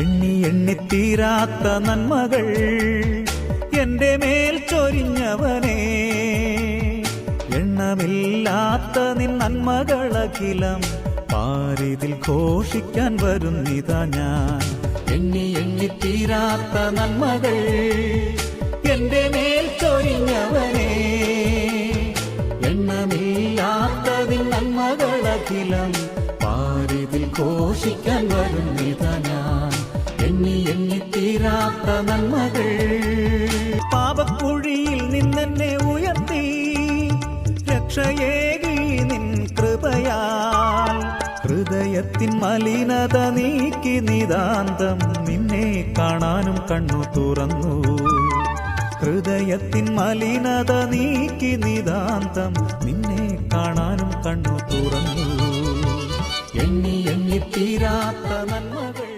എണ്ണി എണ്ണി തീരാത്ത നന്മകൾ എന്റെ മേൽ ചൊരിഞ്ഞവനേ. എണ്ണമില്ലാത്ത നിൻ നന്മകളഖിലം പാരിതിൽ ഘോഷിക്കാൻ വരുന്നിതാ ഞാൻ. എണ്ണി എണ്ണി തീരാത്ത നന്മകൾ എന്റെ മേൽ ചൊരിഞ്ഞവനേ. എണ്ണമില്ലാത്ത നിൻ നന്മകളഖിലം പാരിതിൽ ഘോഷിക്കാൻ വരുന്നിതാ എണ്ണിത്തീരാത്ത നന്മകൾ. പാപക്കുഴിയിൽ നിന്നെന്നെ ഉയർത്തി. രക്ഷയേകി നിൻ കൃപയാൽ. ഹൃദയത്തിൻ മലിനത നീക്കി നിതാന്തം നിന്നെ കാണാനും കണ്ണു തുറന്നു. ഹൃദയത്തിൻ മലിനത നീക്കി നിതാന്തം നിന്നെ കാണാനും കണ്ണു തുറന്നു. എണ്ണി എണ്ണി തീരാത്ത നന്മകൾ.